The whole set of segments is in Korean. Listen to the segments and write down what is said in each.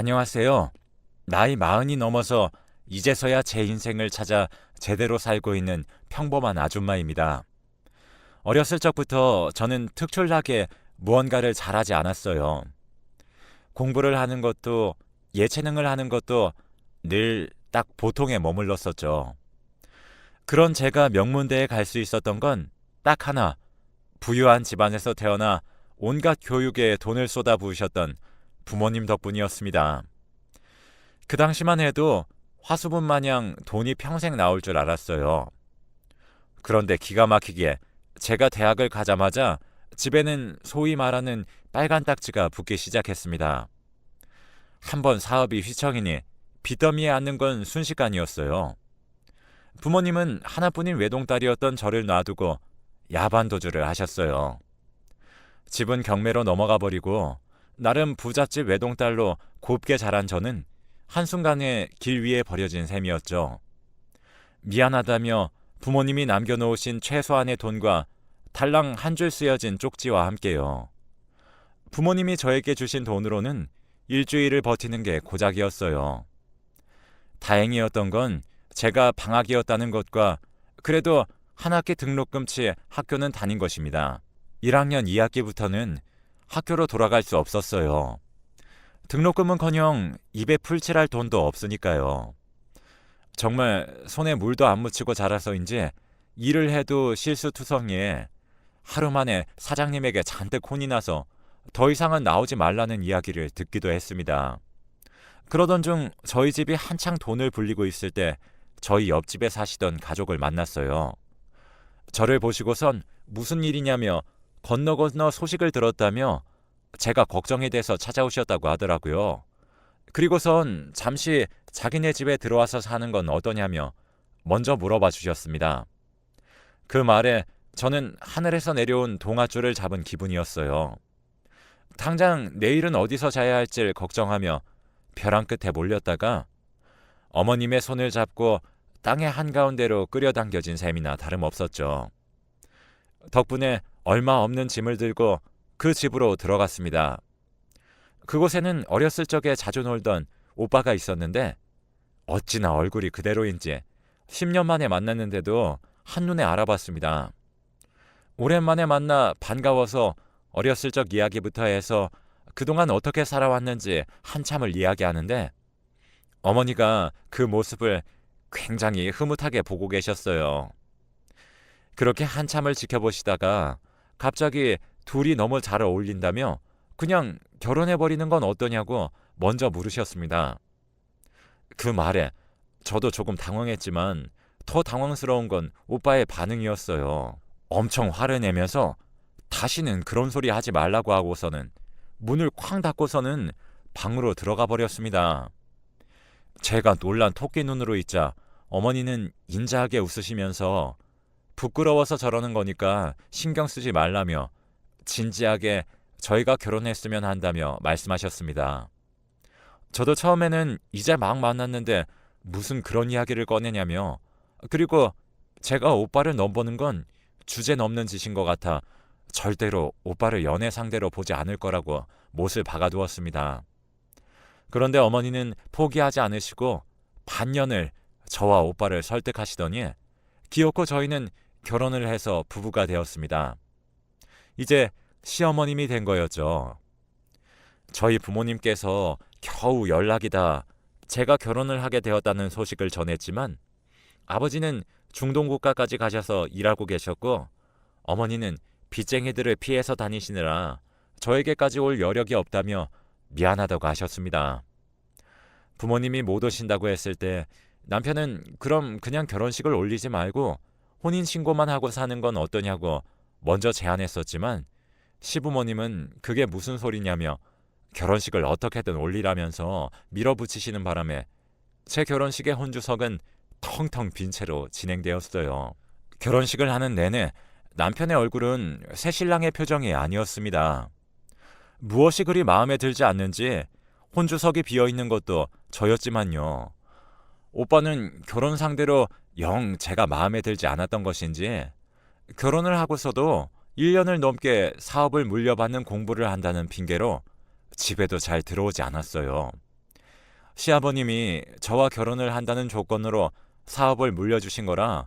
안녕하세요. 나이 마흔이 넘어서 이제서야 제 인생을 찾아 제대로 살고 있는 평범한 아줌마입니다. 어렸을 적부터 저는 특출나게 무언가를 잘하지 않았어요. 공부를 하는 것도 예체능을 하는 것도 늘 딱 보통에 머물렀었죠. 그런 제가 명문대에 갈 수 있었던 건 딱 하나, 부유한 집안에서 태어나 온갖 교육에 돈을 쏟아 부으셨던 부모님 덕분이었습니다. 그 당시만 해도 화수분 마냥 돈이 평생 나올 줄 알았어요. 그런데 기가 막히게 제가 대학을 가자마자 집에는 소위 말하는 빨간 딱지가 붙기 시작했습니다. 한번 사업이 휘청이니 빚더미에 앉는 건 순식간이었어요. 부모님은 하나뿐인 외동딸이었던 저를 놔두고 야반도주를 하셨어요. 집은 경매로 넘어가 버리고 나름 부잣집 외동딸로 곱게 자란 저는 한순간에 길 위에 버려진 셈이었죠. 미안하다며 부모님이 남겨놓으신 최소한의 돈과 달랑 한 줄 쓰여진 쪽지와 함께요. 부모님이 저에게 주신 돈으로는 일주일을 버티는 게 고작이었어요. 다행이었던 건 제가 방학이었다는 것과 그래도 한 학기 등록금치 학교는 다닌 것입니다. 1학년 2학기부터는 학교로 돌아갈 수 없었어요. 등록금은커녕 입에 풀칠할 돈도 없으니까요. 정말 손에 물도 안 묻히고 자라서인지 일을 해도 실수투성이에 하루 만에 사장님에게 잔뜩 혼이 나서 더 이상은 나오지 말라는 이야기를 듣기도 했습니다. 그러던 중 저희 집이 한창 돈을 불리고 있을 때 저희 옆집에 사시던 가족을 만났어요. 저를 보시고선 무슨 일이냐며 건너 건너 소식을 들었다며 제가 걱정이 돼서 찾아오셨다고 하더라고요. 그리고선 잠시 자기네 집에 들어와서 사는 건 어떠냐며 먼저 물어봐 주셨습니다. 그 말에 저는 하늘에서 내려온 동아줄을 잡은 기분이었어요. 당장 내일은 어디서 자야 할지를 걱정하며 벼랑 끝에 몰렸다가 어머님의 손을 잡고 땅의 한가운데로 끌어당겨진 셈이나 다름없었죠. 덕분에 얼마 없는 짐을 들고 그 집으로 들어갔습니다. 그곳에는 어렸을 적에 자주 놀던 오빠가 있었는데 어찌나 얼굴이 그대로인지 10년 만에 만났는데도 한눈에 알아봤습니다. 오랜만에 만나 반가워서 어렸을 적 이야기부터 해서 그동안 어떻게 살아왔는지 한참을 이야기하는데 어머니가 그 모습을 굉장히 흐뭇하게 보고 계셨어요. 그렇게 한참을 지켜보시다가 갑자기 둘이 너무 잘 어울린다며 그냥 결혼해버리는 건 어떠냐고 먼저 물으셨습니다. 그 말에 저도 조금 당황했지만 더 당황스러운 건 오빠의 반응이었어요. 엄청 화를 내면서 다시는 그런 소리 하지 말라고 하고서는 문을 쾅 닫고서는 방으로 들어가 버렸습니다. 제가 놀란 토끼 눈으로 있자 어머니는 인자하게 웃으시면서 부끄러워서 저러는 거니까 신경 쓰지 말라며 진지하게 저희가 결혼했으면 한다며 말씀하셨습니다. 저도 처음에는 이제 막 만났는데 무슨 그런 이야기를 꺼내냐며 그리고 제가 오빠를 넘보는 건 주제 넘는 짓인 것 같아 절대로 오빠를 연애 상대로 보지 않을 거라고 못을 박아두었습니다. 그런데 어머니는 포기하지 않으시고 반년을 저와 오빠를 설득하시더니 기어코 저희는 결혼을 해서 부부가 되었습니다. 이제 시어머님이 된 거였죠. 저희 부모님께서 겨우 연락이다 제가 결혼을 하게 되었다는 소식을 전했지만 아버지는 중동 국가까지 가셔서 일하고 계셨고 어머니는 빚쟁이들을 피해서 다니시느라 저에게까지 올 여력이 없다며 미안하다고 하셨습니다. 부모님이 못 오신다고 했을 때 남편은 그럼 그냥 결혼식을 올리지 말고 혼인신고만 하고 사는 건 어떠냐고 먼저 제안했었지만 시부모님은 그게 무슨 소리냐며 결혼식을 어떻게든 올리라면서 밀어붙이시는 바람에 제 결혼식의 혼주석은 텅텅 빈 채로 진행되었어요. 결혼식을 하는 내내 남편의 얼굴은 새 신랑의 표정이 아니었습니다. 무엇이 그리 마음에 들지 않는지 혼주석이 비어 있는 것도 저였지만요. 오빠는 결혼 상대로 영 제가 마음에 들지 않았던 것인지 결혼을 하고서도 1년을 넘게 사업을 물려받는 공부를 한다는 핑계로 집에도 잘 들어오지 않았어요. 시아버님이 저와 결혼을 한다는 조건으로 사업을 물려주신 거라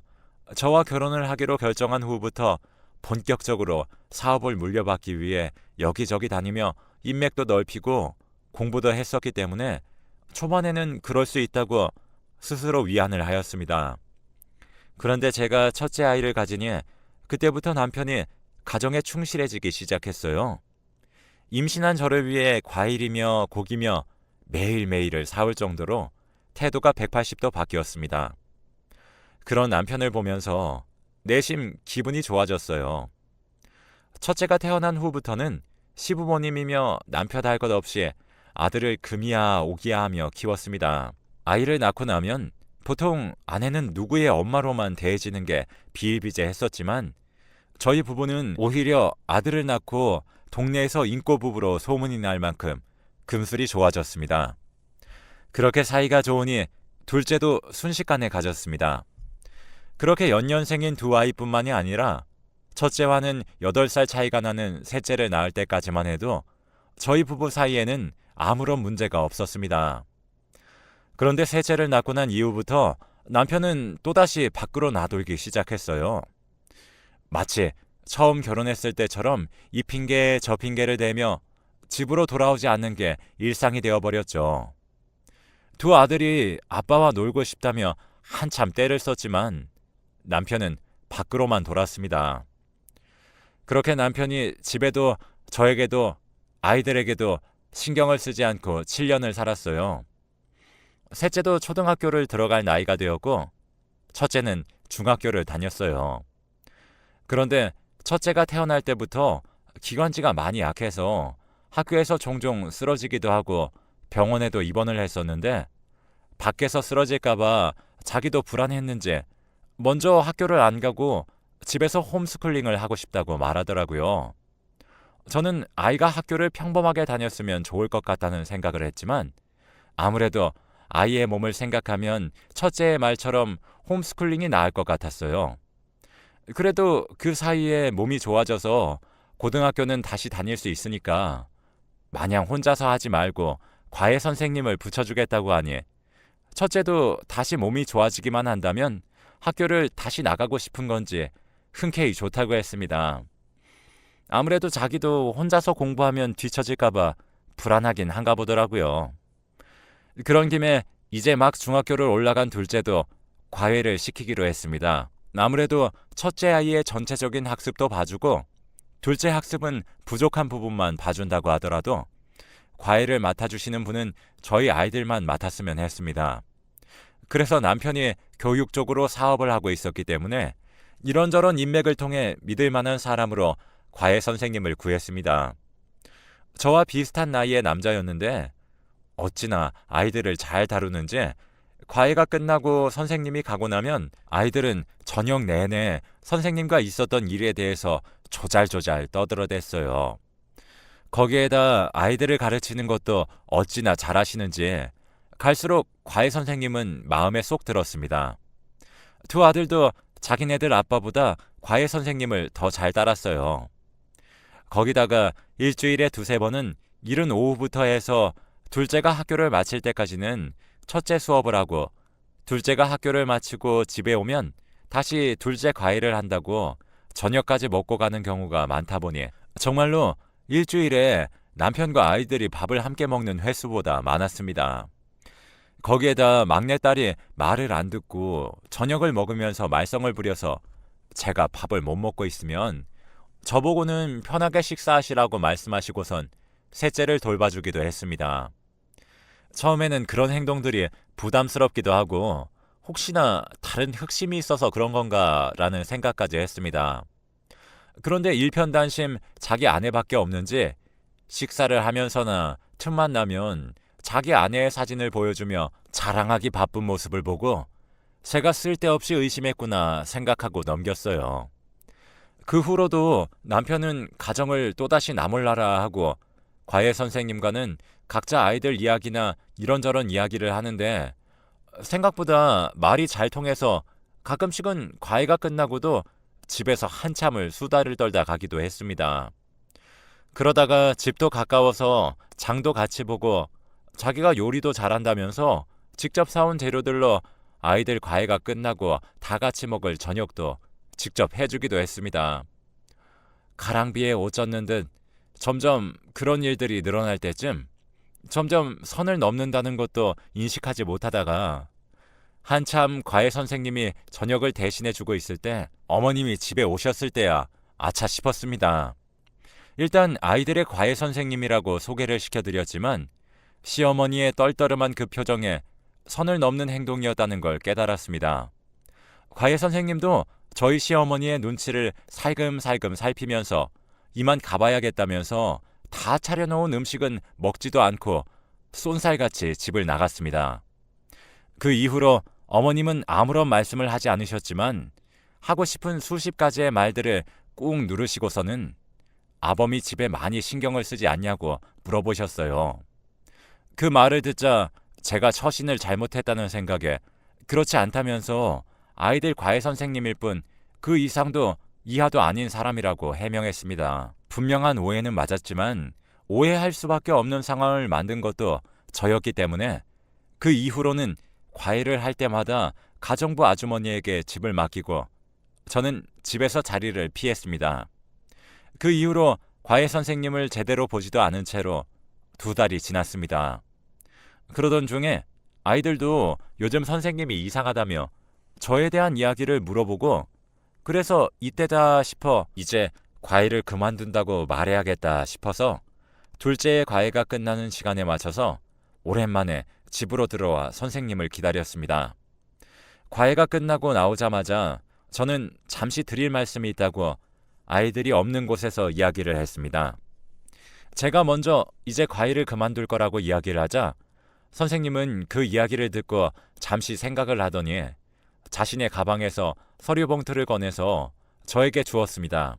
저와 결혼을 하기로 결정한 후부터 본격적으로 사업을 물려받기 위해 여기저기 다니며 인맥도 넓히고 공부도 했었기 때문에 초반에는 그럴 수 있다고 스스로 위안을 하였습니다. 그런데 제가 첫째 아이를 가지니 그때부터 남편이 가정에 충실해지기 시작했어요. 임신한 저를 위해 과일이며 고기며 매일매일을 사올 정도로 태도가 180도 바뀌었습니다. 그런 남편을 보면서 내심 기분이 좋아졌어요. 첫째가 태어난 후부터는 시부모님이며 남편 할 것 없이 아들을 금이야 오기야 하며 키웠습니다. 아이를 낳고 나면 보통 아내는 누구의 엄마로만 대해지는 게 비일비재했었지만 저희 부부는 오히려 아들을 낳고 동네에서 인꼬 부부로 소문이 날 만큼 금슬이 좋아졌습니다. 그렇게 사이가 좋으니 둘째도 순식간에 가졌습니다. 그렇게 연년생인 두 아이뿐만이 아니라 첫째와는 8살 차이가 나는 셋째를 낳을 때까지만 해도 저희 부부 사이에는 아무런 문제가 없었습니다. 그런데 셋째를 낳고 난 이후부터 남편은 또다시 밖으로 나돌기 시작했어요. 마치 처음 결혼했을 때처럼 이 핑계 저 핑계를 대며 집으로 돌아오지 않는 게 일상이 되어버렸죠. 두 아들이 아빠와 놀고 싶다며 한참 때를 썼지만 남편은 밖으로만 돌았습니다. 그렇게 남편이 집에도 저에게도 아이들에게도 신경을 쓰지 않고 7년을 살았어요. 셋째도 초등학교를 들어갈 나이가 되었고, 첫째는 중학교를 다녔어요. 그런데 첫째가 태어날 때부터 기관지가 많이 약해서 학교에서 종종 쓰러지기도 하고 병원에도 입원을 했었는데, 밖에서 쓰러질까봐 자기도 불안했는지 먼저 학교를 안 가고 집에서 홈스쿨링을 하고 싶다고 말하더라고요. 저는 아이가 학교를 평범하게 다녔으면 좋을 것 같다는 생각을 했지만 아무래도 아이의 몸을 생각하면 첫째의 말처럼 홈스쿨링이 나을 것 같았어요. 그래도 그 사이에 몸이 좋아져서 고등학교는 다시 다닐 수 있으니까 마냥 혼자서 하지 말고 과외 선생님을 붙여주겠다고 하니 첫째도 다시 몸이 좋아지기만 한다면 학교를 다시 나가고 싶은 건지 흔쾌히 좋다고 했습니다. 아무래도 자기도 혼자서 공부하면 뒤처질까봐 불안하긴 한가 보더라고요. 그런 김에 이제 막 중학교를 올라간 둘째도 과외를 시키기로 했습니다. 아무래도 첫째 아이의 전체적인 학습도 봐주고 둘째 학습은 부족한 부분만 봐준다고 하더라도 과외를 맡아주시는 분은 저희 아이들만 맡았으면 했습니다. 그래서 남편이 교육적으로 사업을 하고 있었기 때문에 이런저런 인맥을 통해 믿을 만한 사람으로 과외 선생님을 구했습니다. 저와 비슷한 나이의 남자였는데 어찌나 아이들을 잘 다루는지 과외가 끝나고 선생님이 가고 나면 아이들은 저녁 내내 선생님과 있었던 일에 대해서 조잘조잘 떠들어댔어요. 거기에다 아이들을 가르치는 것도 어찌나 잘하시는지 갈수록 과외 선생님은 마음에 쏙 들었습니다. 두 아들도 자기네들 아빠보다 과외 선생님을 더 잘 따랐어요. 거기다가 일주일에 두세 번은 이른 오후부터 해서 둘째가 학교를 마칠 때까지는 첫째 수업을 하고 둘째가 학교를 마치고 집에 오면 다시 둘째 과외를 한다고 저녁까지 먹고 가는 경우가 많다 보니 정말로 일주일에 남편과 아이들이 밥을 함께 먹는 횟수보다 많았습니다. 거기에다 막내딸이 말을 안 듣고 저녁을 먹으면서 말썽을 부려서 제가 밥을 못 먹고 있으면 저보고는 편하게 식사하시라고 말씀하시고선 셋째를 돌봐주기도 했습니다. 처음에는 그런 행동들이 부담스럽기도 하고 혹시나 다른 흑심이 있어서 그런 건가라는 생각까지 했습니다. 그런데 일편단심 자기 아내밖에 없는지 식사를 하면서나 틈만 나면 자기 아내의 사진을 보여주며 자랑하기 바쁜 모습을 보고 제가 쓸데없이 의심했구나 생각하고 넘겼어요. 그 후로도 남편은 가정을 또다시 나몰라라 하고 과외 선생님과는 각자 아이들 이야기나 이런저런 이야기를 하는데 생각보다 말이 잘 통해서 가끔씩은 과외가 끝나고도 집에서 한참을 수다를 떨다 가기도 했습니다. 그러다가 집도 가까워서 장도 같이 보고 자기가 요리도 잘한다면서 직접 사온 재료들로 아이들 과외가 끝나고 다 같이 먹을 저녁도 직접 해주기도 했습니다. 가랑비에 옷 젖는 듯 점점 그런 일들이 늘어날 때쯤 점점 선을 넘는다는 것도 인식하지 못하다가 한참 과외 선생님이 저녁을 대신해 주고 있을 때 어머님이 집에 오셨을 때야 아차 싶었습니다. 일단 아이들의 과외 선생님이라고 소개를 시켜드렸지만 시어머니의 떨떠름한 그 표정에 선을 넘는 행동이었다는 걸 깨달았습니다. 과외 선생님도 저희 시어머니의 눈치를 살금살금 살피면서 이만 가봐야겠다면서 다 차려놓은 음식은 먹지도 않고 쏜살같이 집을 나갔습니다. 그 이후로 어머님은 아무런 말씀을 하지 않으셨지만 하고 싶은 수십 가지의 말들을 꾹 누르시고서는 아범이 집에 많이 신경을 쓰지 않냐고 물어보셨어요. 그 말을 듣자 제가 처신을 잘못했다는 생각에 그렇지 않다면서 아이들 과외 선생님일 뿐 그 이상도 이하도 아닌 사람이라고 해명했습니다. 분명한 오해는 맞았지만 오해할 수밖에 없는 상황을 만든 것도 저였기 때문에 그 이후로는 과외를 할 때마다 가정부 아주머니에게 집을 맡기고 저는 집에서 자리를 피했습니다. 그 이후로 과외 선생님을 제대로 보지도 않은 채로 두 달이 지났습니다. 그러던 중에 아이들도 요즘 선생님이 이상하다며 저에 대한 이야기를 물어보고 그래서 이때다 싶어 이제 과외를 그만둔다고 말해야겠다 싶어서 둘째의 과외가 끝나는 시간에 맞춰서 오랜만에 집으로 들어와 선생님을 기다렸습니다. 과외가 끝나고 나오자마자 저는 잠시 드릴 말씀이 있다고 아이들이 없는 곳에서 이야기를 했습니다. 제가 먼저 이제 과외를 그만둘 거라고 이야기를 하자 선생님은 그 이야기를 듣고 잠시 생각을 하더니 자신의 가방에서 서류 봉투를 꺼내서 저에게 주었습니다.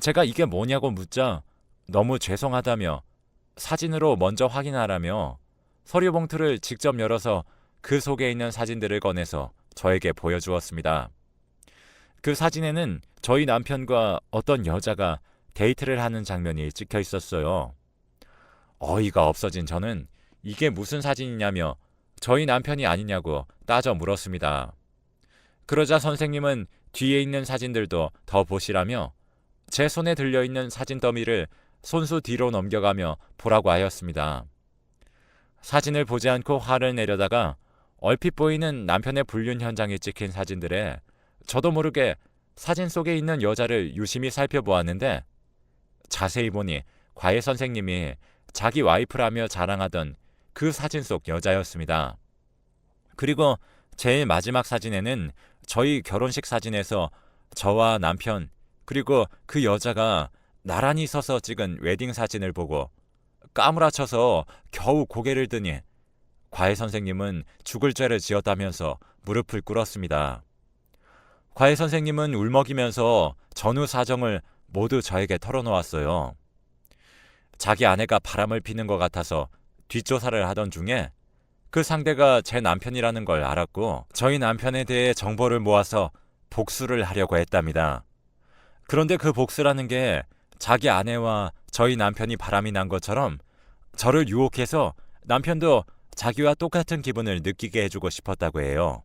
제가 이게 뭐냐고 묻자 너무 죄송하다며 사진으로 먼저 확인하라며 서류 봉투를 직접 열어서 그 속에 있는 사진들을 꺼내서 저에게 보여주었습니다. 그 사진에는 저희 남편과 어떤 여자가 데이트를 하는 장면이 찍혀 있었어요. 어이가 없어진 저는 이게 무슨 사진이냐며 저희 남편이 아니냐고 따져 물었습니다. 그러자 선생님은 뒤에 있는 사진들도 더 보시라며 제 손에 들려 있는 사진 더미를 손수 뒤로 넘겨가며 보라고 하였습니다. 사진을 보지 않고 화를 내려다가 얼핏 보이는 남편의 불륜 현장에 찍힌 사진들에 저도 모르게 사진 속에 있는 여자를 유심히 살펴보았는데 자세히 보니 과외 선생님이 자기 와이프라며 자랑하던 그 사진 속 여자였습니다. 그리고 제일 마지막 사진에는 저희 결혼식 사진에서 저와 남편 그리고 그 여자가 나란히 서서 찍은 웨딩 사진을 보고 까무라쳐서 겨우 고개를 드니 과외 선생님은 죽을 죄를 지었다면서 무릎을 꿇었습니다. 과외 선생님은 울먹이면서 전후 사정을 모두 저에게 털어놓았어요. 자기 아내가 바람을 피는 것 같아서 뒷조사를 하던 중에 그 상대가 제 남편이라는 걸 알았고 저희 남편에 대해 정보를 모아서 복수를 하려고 했답니다. 그런데 그 복수라는 게 자기 아내와 저희 남편이 바람이 난 것처럼 저를 유혹해서 남편도 자기와 똑같은 기분을 느끼게 해주고 싶었다고 해요.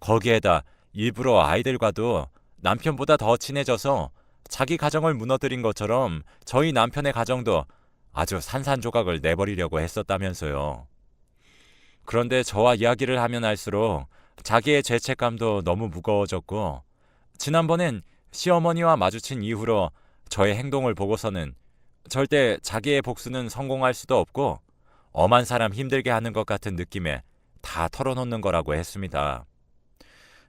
거기에다 일부러 아이들과도 남편보다 더 친해져서 자기 가정을 무너뜨린 것처럼 저희 남편의 가정도 아주 산산조각을 내버리려고 했었다면서요. 그런데 저와 이야기를 하면 할수록 자기의 죄책감도 너무 무거워졌고 지난번엔 시어머니와 마주친 이후로 저의 행동을 보고서는 절대 자기의 복수는 성공할 수도 없고 엄한 사람 힘들게 하는 것 같은 느낌에 다 털어놓는 거라고 했습니다.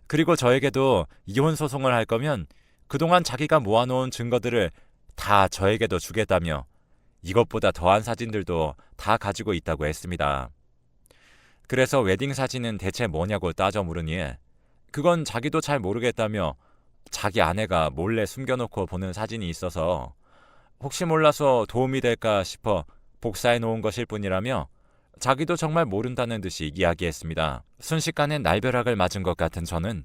그리고 저에게도 이혼 소송을 할 거면 그동안 자기가 모아놓은 증거들을 다 저에게도 주겠다며 이것보다 더한 사진들도 다 가지고 있다고 했습니다. 그래서 웨딩 사진은 대체 뭐냐고 따져 물으니 그건 자기도 잘 모르겠다며 자기 아내가 몰래 숨겨놓고 보는 사진이 있어서 혹시 몰라서 도움이 될까 싶어 복사해 놓은 것일 뿐이라며 자기도 정말 모른다는 듯이 이야기했습니다. 순식간에 날벼락을 맞은 것 같은 저는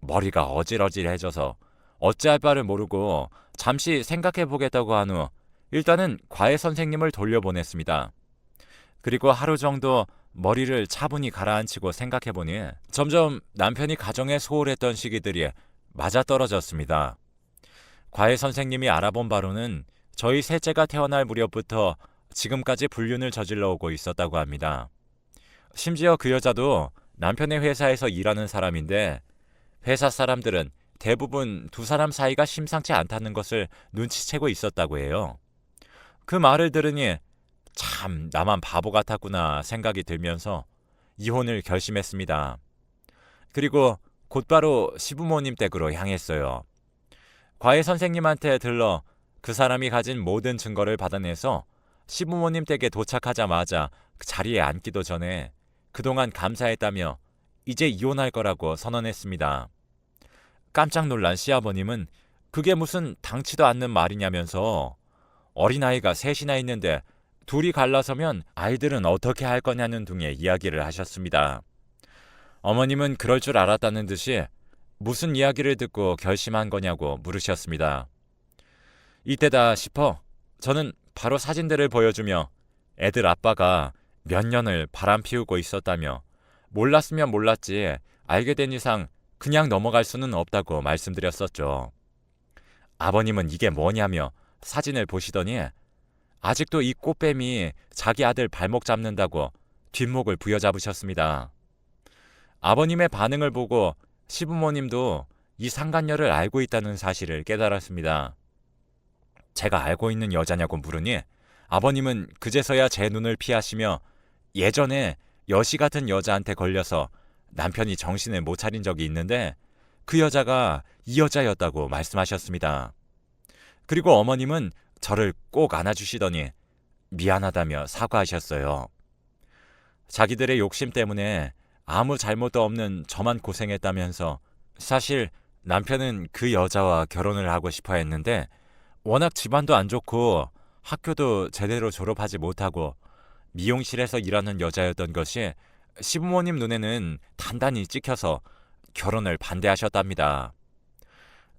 머리가 어질어질해져서 어찌할 바를 모르고 잠시 생각해 보겠다고 한 후 일단은 과외 선생님을 돌려보냈습니다. 그리고 하루 정도 머리를 차분히 가라앉히고 생각해 보니 점점 남편이 가정에 소홀했던 시기들이 맞아떨어졌습니다. 과외 선생님이 알아본 바로는 저희 셋째가 태어날 무렵부터 지금까지 불륜을 저질러 오고 있었다고 합니다. 심지어 그 여자도 남편의 회사에서 일하는 사람인데 회사 사람들은 대부분 두 사람 사이가 심상치 않다는 것을 눈치채고 있었다고 해요. 그 말을 들으니 참 나만 바보 같았구나 생각이 들면서 이혼을 결심했습니다. 그리고 곧바로 시부모님 댁으로 향했어요. 과외 선생님한테 들러 그 사람이 가진 모든 증거를 받아내서 시부모님 댁에 도착하자마자 그 자리에 앉기도 전에 그동안 감사했다며 이제 이혼할 거라고 선언했습니다. 깜짝 놀란 시아버님은 그게 무슨 당치도 않는 말이냐면서 어린아이가 셋이나 있는데 둘이 갈라서면 아이들은 어떻게 할 거냐는 등의 이야기를 하셨습니다. 어머님은 그럴 줄 알았다는 듯이 무슨 이야기를 듣고 결심한 거냐고 물으셨습니다. 이때다 싶어 저는 바로 사진들을 보여주며 애들 아빠가 몇 년을 바람 피우고 있었다며 몰랐으면 몰랐지 알게 된 이상 그냥 넘어갈 수는 없다고 말씀드렸었죠. 아버님은 이게 뭐냐며 사진을 보시더니 아직도 이 꽃뱀이 자기 아들 발목 잡는다고 뒷목을 부여잡으셨습니다. 아버님의 반응을 보고 시부모님도 이 상간녀를 알고 있다는 사실을 깨달았습니다. 제가 알고 있는 여자냐고 물으니 아버님은 그제서야 제 눈을 피하시며 예전에 여시 같은 여자한테 걸려서 남편이 정신을 못 차린 적이 있는데 그 여자가 이 여자였다고 말씀하셨습니다. 그리고 어머님은 저를 꼭 안아주시더니 미안하다며 사과하셨어요. 자기들의 욕심 때문에 아무 잘못도 없는 저만 고생했다면서 사실 남편은 그 여자와 결혼을 하고 싶어 했는데 워낙 집안도 안 좋고 학교도 제대로 졸업하지 못하고 미용실에서 일하는 여자였던 것이 시부모님 눈에는 단단히 찍혀서 결혼을 반대하셨답니다.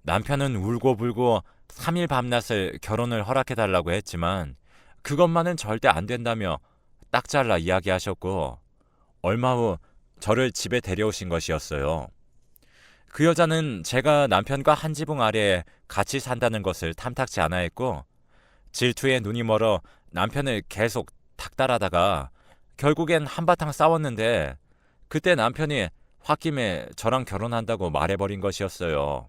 남편은 울고불고 3일 밤낮을 결혼을 허락해달라고 했지만 그것만은 절대 안 된다며 딱 잘라 이야기하셨고 얼마 후 저를 집에 데려오신 것이었어요. 그 여자는 제가 남편과 한 지붕 아래에 같이 산다는 것을 탐탁지 않아 했고 질투에 눈이 멀어 남편을 계속 닥달하다가 결국엔 한바탕 싸웠는데 그때 남편이 홧김에 저랑 결혼한다고 말해버린 것이었어요.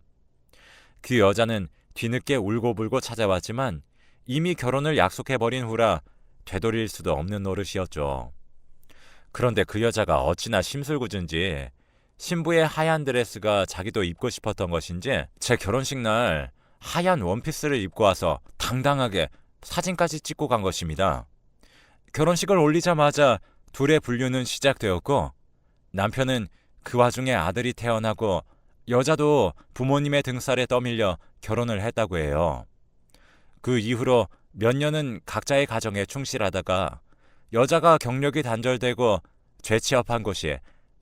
그 여자는 뒤늦게 울고불고 찾아왔지만 이미 결혼을 약속해버린 후라 되돌릴 수도 없는 노릇이었죠. 그런데 그 여자가 어찌나 심술궂은지 신부의 하얀 드레스가 자기도 입고 싶었던 것인지 제 결혼식 날 하얀 원피스를 입고 와서 당당하게 사진까지 찍고 간 것입니다. 결혼식을 올리자마자 둘의 분류는 시작되었고 남편은 그 와중에 아들이 태어나고 여자도 부모님의 등살에 떠밀려 결혼을 했다고 해요. 그 이후로 몇 년은 각자의 가정에 충실하다가 여자가 경력이 단절되고 재취업한 곳이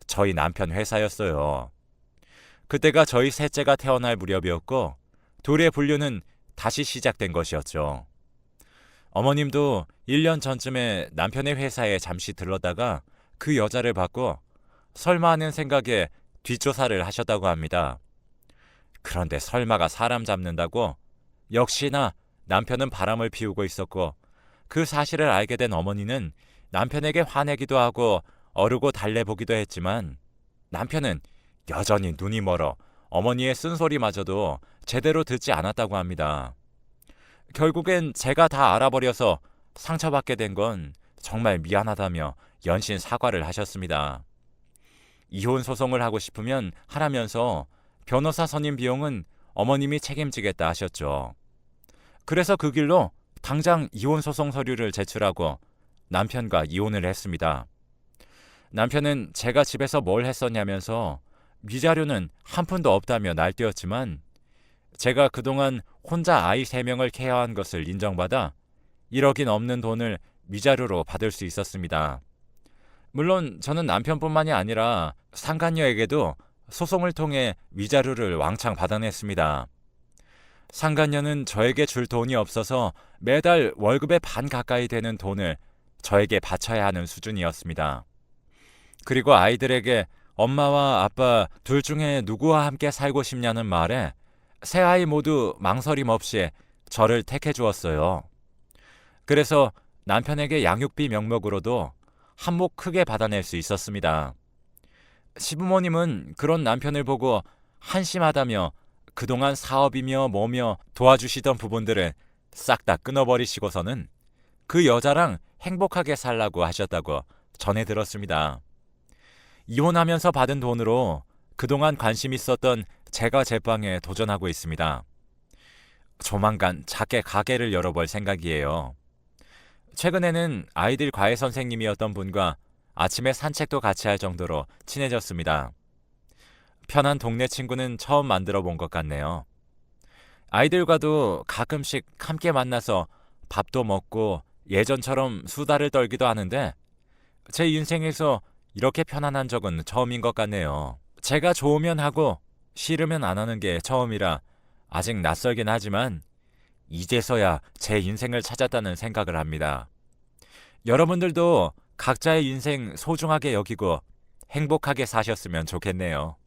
저희 남편 회사였어요. 그때가 저희 셋째가 태어날 무렵이었고 둘의 분류는 다시 시작된 것이었죠. 어머님도 1년 전쯤에 남편의 회사에 잠시 들렀다가 그 여자를 봤고 설마 하는 생각에 뒷조사를 하셨다고 합니다. 그런데 설마가 사람 잡는다고 역시나 남편은 바람을 피우고 있었고 그 사실을 알게 된 어머니는 남편에게 화내기도 하고 어르고 달래보기도 했지만 남편은 여전히 눈이 멀어 어머니의 쓴소리마저도 제대로 듣지 않았다고 합니다. 결국엔 제가 다 알아버려서 상처받게 된 건 정말 미안하다며 연신 사과를 하셨습니다. 이혼 소송을 하고 싶으면 하라면서 변호사 선임 비용은 어머님이 책임지겠다 하셨죠. 그래서 그 길로 당장 이혼 소송 서류를 제출하고 남편과 이혼을 했습니다. 남편은 제가 집에서 뭘 했었냐면서 미자료는 한 푼도 없다며 날뛰었지만 제가 그동안 혼자 아이 3명을 케어한 것을 인정받아 1억이 넘는 돈을 미자료로 받을 수 있었습니다. 물론 저는 남편뿐만이 아니라 상간녀에게도 소송을 통해 위자료를 왕창 받아냈습니다. 상간녀는 저에게 줄 돈이 없어서 매달 월급의 반 가까이 되는 돈을 저에게 바쳐야 하는 수준이었습니다. 그리고 아이들에게 엄마와 아빠 둘 중에 누구와 함께 살고 싶냐는 말에 세 아이 모두 망설임 없이 저를 택해 주었어요. 그래서 남편에게 양육비 명목으로도 한몫 크게 받아낼 수 있었습니다. 시부모님은 그런 남편을 보고 한심하다며 그동안 사업이며 뭐며 도와주시던 부분들을 싹다 끊어버리시고서는 그 여자랑 행복하게 살라고 하셨다고 전해 들었습니다. 이혼하면서 받은 돈으로 그동안 관심 있었던 제가 제빵에 도전하고 있습니다. 조만간 작게 가게를 열어볼 생각이에요. 최근에는 아이들 과외 선생님이었던 분과 아침에 산책도 같이 할 정도로 친해졌습니다. 편한 동네 친구는 처음 만들어 본 것 같네요. 아이들과도 가끔씩 함께 만나서 밥도 먹고 예전처럼 수다를 떨기도 하는데 제 인생에서 이렇게 편안한 적은 처음인 것 같네요. 제가 좋으면 하고 싫으면 안 하는 게 처음이라 아직 낯설긴 하지만 이제서야 제 인생을 찾았다는 생각을 합니다. 여러분들도 각자의 인생 소중하게 여기고 행복하게 사셨으면 좋겠네요.